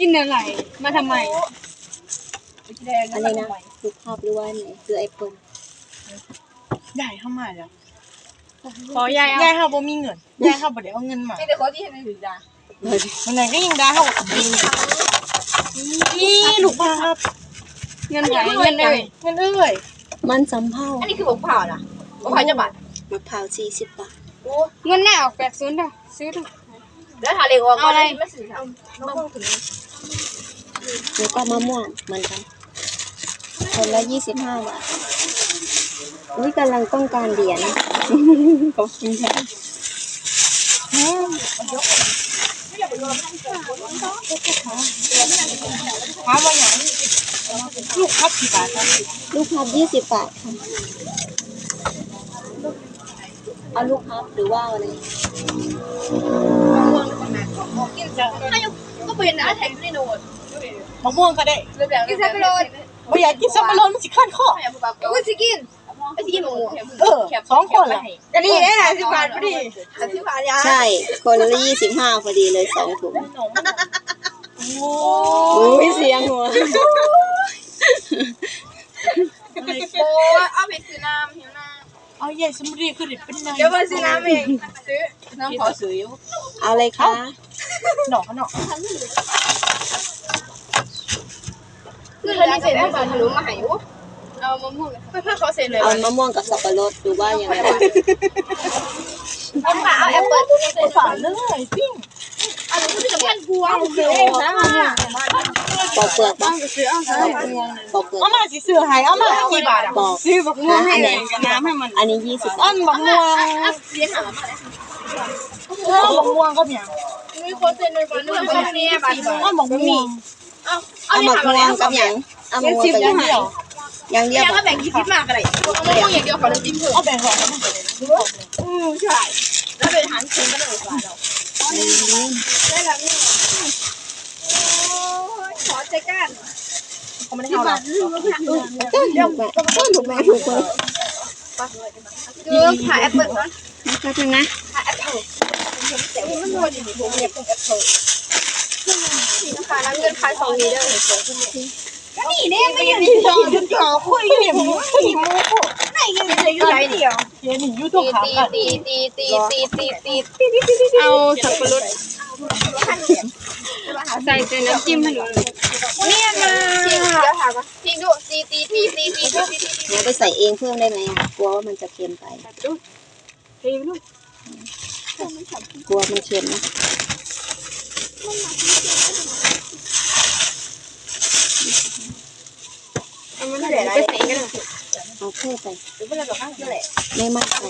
กินอะไร มาทำไมอะไรนะดูภาพหรือว่าไหนคือไอเปิลใหญ่เข้ามาแล้วขอยายยายเอาเขาบ่มีเงินยายเขาบ่ได้เอาเงินมาไม่ได้ขอที่ให้ถึงจ้ามันไหนก็ยังได้เขากับมีนี่ลูกพาครับ เงินไหนเงินได้เงินเอ้ยมันสำเภาอันนี้คือบอกเผานะบอกเผาจะบาทมะพร้าวสี่สิบบาทเงินหน้าออกแปดศูนย์เด้อซื้อเด้อ แล้วหาเล็กออกเอาอะไรไม่สื่อทำน้องถึงแล้วก็มะม่วงเหมือนกันคนละยี่สิบห้าบาทอุ้ยกำลังต้องการเหรียญขอบคุณค่ะถามว่าอย่างลูกครับกี่บาทครับลูกพับยี่สิบบาทค่ะเอาลูกพับหรือว่าอะไร ก็เป็นนะแทงในโน้ตมะม่วงก็ได้เรื่องแบบกินสับปะรดบ่อยากกินสับปะรดมันสิขั้นคอก็ว่าจะกินไอ้ที่กินหมูเออสองคนแหละก็ดีได้หาสิบบาทพอดีที่ผ่านยาใช่ คนละยี่สิบห้าพอดีเลยสองถุงโอ้อุ้ยเสียงหัวโอ้เอาไปซื้อน้ำหิวน้เอาใหญ่สมุรีคือได้เป็นนายำเดี๋ยวมาซื้อน้ำเองซื้อน้ำขอซื้ออยู่ เอาเลยค่ะ หนอกหนอกคือเราเสร็จแล้วหนูมาหาอยู่เอามะม่วงเพื่อนเขาเซ็นเลยเอามะม่วงกับสับปะรดดูว่ายังไงเอาค่ะเอาแอปเปิลเซ็นฝาเลยปิ้งเอาหนูที่สำคัญกลัวเสือปอกเปลือกต้ปะองไปซื้อเอาใส่ปอกเปลือกเอามาสิเสือหายเอามากี่บาทอะปอกซื้อบักม่วงให้เลยกับน้ำให้มันอันนี้ยี่สิบบาอัทนบักม่วงเลี้ยงหามา เออบักม่วงก็เนี่ยมีคนเซ็นเลยก่อนนึกว่าคนนี้บาทอันบักม่วงเอาเอาหมกม่วงกับหยังเอาหมกม่วงกับหยังอย่างเดียวยังปะก็แบ่งยี่สิบมากอะไรมะม่วงอย่างเดียวขอเลยจิ้มเพิ่มเอาแบ่งหอกอืมใช่แล้วเป็นหารเค็มก็ได้กว่าเราได้แล้วนี่ขอใจกันเขาไม่ได้เอาหรอกต้นถูกไหมต้นถูกไหมถูกไหมเรื่องขายแอปเปิลก่อน แป๊บนึงนะขายแอปเปิลแต่ว่ามันวนอยู่ะแล้วเงินขายสองนี้ได้เลยก็นี่เนี่ยไม่ยังจอจนจอคุยกันหมูขี้มูไหนยังจะอยู่ไหนเดียวเดี๋ยวหนีอยู่ตรงขากันตีตีตีตีตีตีตีตีตีเอาสับปะรดใส่แต่น้ำจิ้มให้หนูเนี่ยนะจริงเดี๋ยวถามว่าจริงดูตีตีตีตีตีตีเดี๋ยวไปใส่เองเพิ่มได้ไหมกลัวว่ามันจะเค็มไป ทไลูกกลัวมันเฉียนนะไม่ได้ไปในหเอาแค่ใส่หรือวาเราต้อข้างเท่าไหร่ไม่มากใส่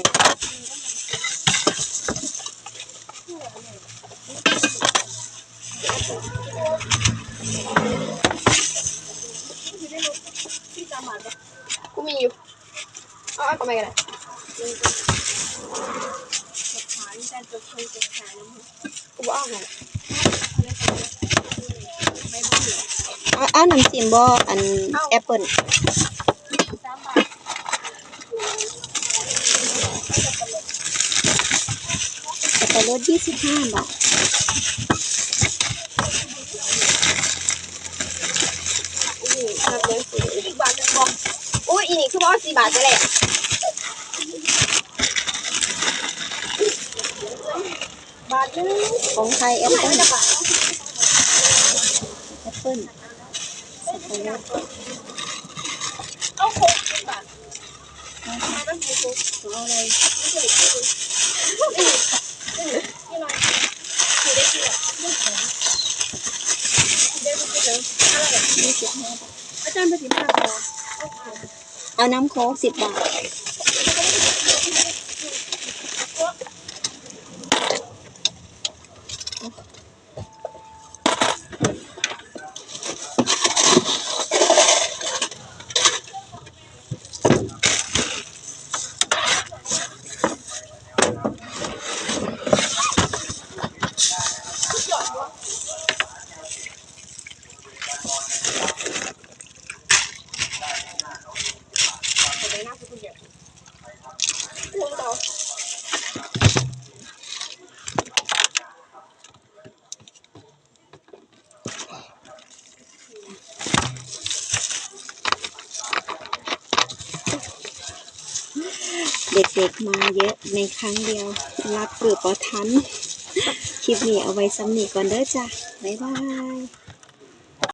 กูมีอยู่เอาเอาไปกันเลย เอาเอาน้ำจิ้มบ่อันแอปเปิลสับปะรดยี่สิบห้าบาทอีกบาทนึงบอกอุ้ยอีนี่คือบอกสี่บาทจะแหละ บาทนึงของไทยแอปเปิ้ลแอปเปิ้ลสับปะรดเอาโค้กบาทเอาอะไรเอาน้ำโค้กสิบบาท 어? เด็กๆมาเยอะในครั้งเดียว รับเกือบพอทัน คลิปนี้เอาไว้ซ้ำนีก่อนเด้อจ้ะ บ๊ายบาย